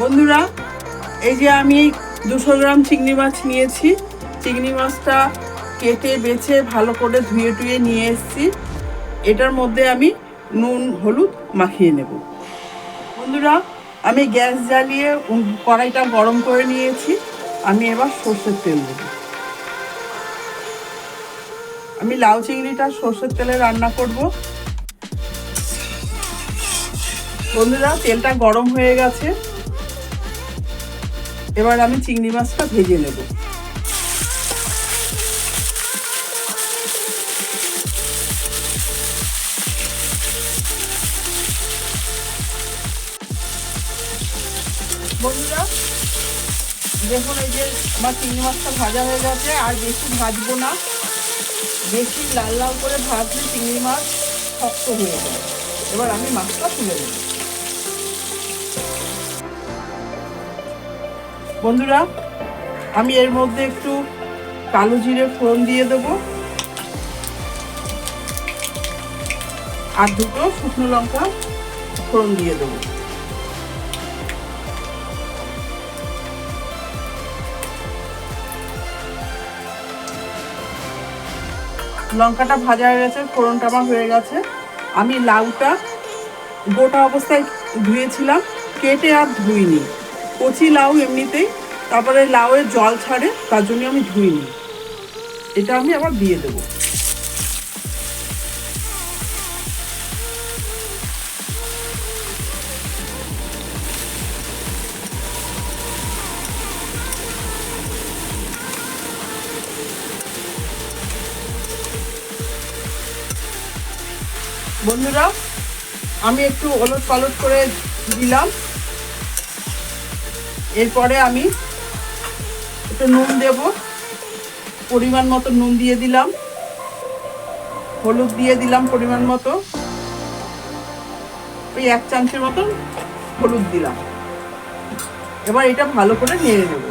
বন্ধুরা, এই যে আমি দুশো গ্রাম চিংড়ি মাছ নিয়েছি। চিংড়ি মাছটা কেটে, বেছে, ভালো করে ধুয়ে টুয়ে নিয়ে এসেছি। এটার মধ্যে আমি নুন, হলুদ মাখিয়ে নেব। বন্ধুরা, আমি গ্যাস জ্বালিয়ে কড়াইটা গরম করে নিয়েছি। আমি এবার সর্ষের তেল দেব। আমি লাউ চিংড়িটা সর্ষের তেলে রান্না করব। বন্ধুরা, তেলটা গরম হয়ে গেছে। এবার আমি চিংড়ি মাছটা ভেজে নেব। বন্ধুরা, দেখুন এই যে আমার চিংড়ি মাছটা ভাজা হয়ে গেছে, আর বেশি ভাজবো না। বেশি লাল লাল করে ভাজলে চিংড়ি মাছ শক্ত হয়ে যায় এবার আমি মাছটা তুলে নেব। বন্ধুরা, আমি এর মধ্যে একটু কালো জিরে ফোড়ন দিয়ে দেব আর দুটো শুকনো লঙ্কা ফোড়ন দিয়ে দেবো। লঙ্কাটা ভাজা হয়ে গেছে, ফোড়নটা আমার হয়ে গেছে। আমি লাউটা গোটা অবস্থায় ধুয়েছিলাম, কেটে আর ধুইনি। কচি লাউ এমনিতেই, তারপরে লাউয়ের জল ছাড়ে, তার জন্য আমি ধুই ধুইনি এটা আমি আবার দিয়ে দেবো। বন্ধুরা, আমি একটু ওলট পালট করে দিলাম। এরপরে আমি একটু নুন দেব। পরিমাণ মতো নুন দিয়ে দিলাম। হলুদ দিয়ে দিলাম পরিমাণ মতো। ওই এক চামচের মতন হলুদ দিলাম। এবার এটা ভালো করে নিয়ে নেব।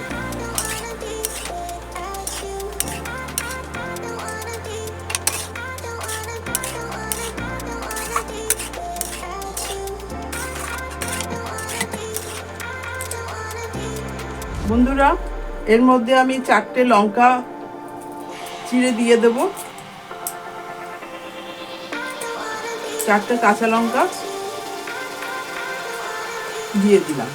বন্ধুরা এর মধ্যে আমি চারটে লঙ্কা চিড়ে দিয়ে দেব। চারটে কাঁচা লঙ্কা দিয়ে দিলাম।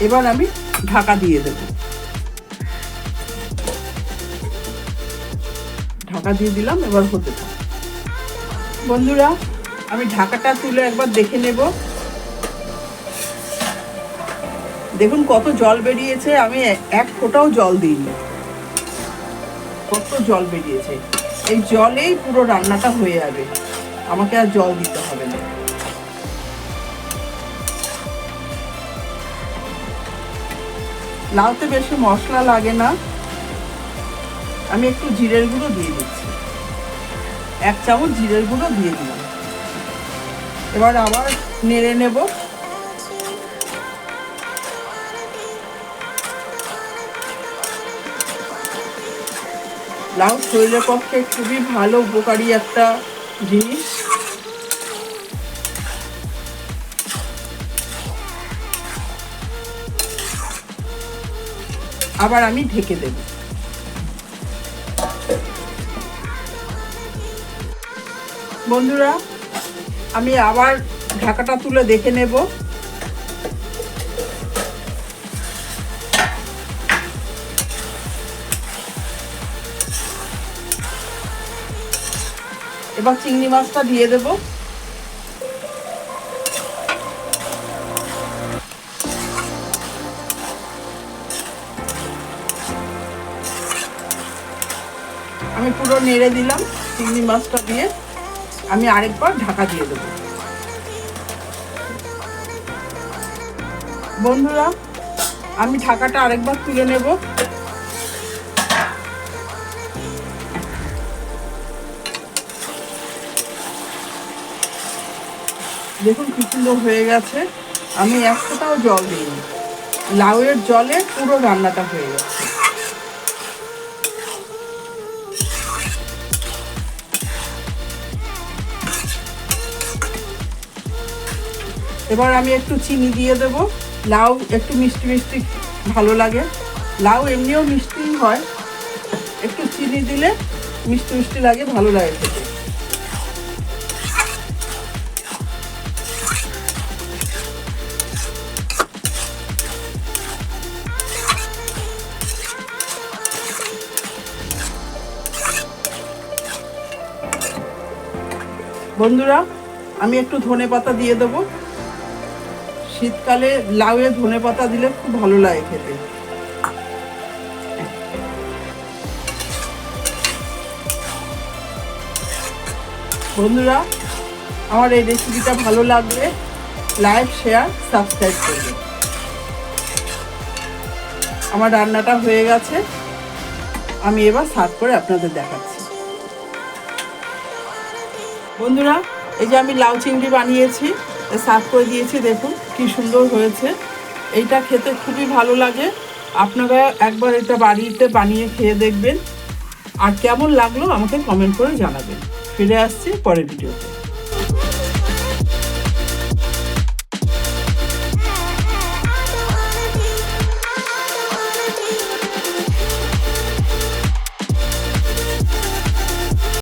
এবার আমি ঢাকা দিয়ে দেব। ঢাকা দিয়ে দিলাম, এবার হতে থাক। বন্ধুরা, আমি ঢাকাটা তুলে একবার দেখে নেব। দেখুন কত জল বেরিয়েছে, আমি এক ফোঁটাও জল দিইনি। কত জল বেরিয়েছে। এই জলেই পুরো রান্নাটা হয়ে যাবে। আমাকে আর জল দিতে হবে না। লাউতে বেশি মশলা লাগে না। আমি একটু জিরের গুঁড়ো দিয়ে দিচ্ছি। এক চামচ জিরের গুঁড়ো দিয়ে দিলাম। এবার আবার নেড়ে নেব। লাউ শরীরের পক্ষে খুবই ভালো, উপকারী একটা জিনিস। আবার আমি ঢেকে দেব। বন্ধুরা, আমি আবার ঢাকাটা তুলে দেখে নেব। এবার চিংড়ি মাছটা দিয়ে দেবো। আমি পুরো নেড়ে দিলাম চিংড়ি মাছটা দিয়ে। আমি আরেকবার ঢাকা দিয়ে দেবো। বন্ধুরা, আমি ঢাকাটা আরেকবার তুলে নেব। দেখুন কি সুন্দর হয়ে গেছে। আমি এক জল দিইনি। লাউয়ের জলে পুরো রান্নাটা হয়ে গেছে। এবার আমি একটু চিনি দিয়ে দেব। লাউ একটু মিষ্টি মিষ্টি ভালো লাগে। লাউ এমনিও মিষ্টি হয়। একটু চিনি দিলে মিষ্টি মিষ্টি লাগে, ভালো লাগে বন্ধুরা, আমি একটু ধনে পাতা দিয়ে দেবো। শীতকালে লাউয়ে ধনে পাতা দিলে খুব ভালো লাগে খেতে। বন্ধুরা, আমার এই রেসিপিটা ভালো লাগলে লাইক শেয়ার সাবস্ক্রাইব করবে। আমার রান্নাটা হয়ে গেছে। আমি এবার সার্ভ করে আপনাদের দেখাচ্ছি। বন্ধুরা, এই যে আমি লাউ চিংড়ি বানিয়েছি। সার্ভ করে দিয়েছি, দেখুন কি সুন্দর হয়েছে। এইটা খেতে খুবই ভালো লাগে। আপনারা একবার এটা বাড়িতে বানিয়ে খেয়ে দেখবেন। আর কেমন লাগল আমাকে কমেন্ট করে জানাবেন। ফিরে আসছি পরের ভিডিওতে।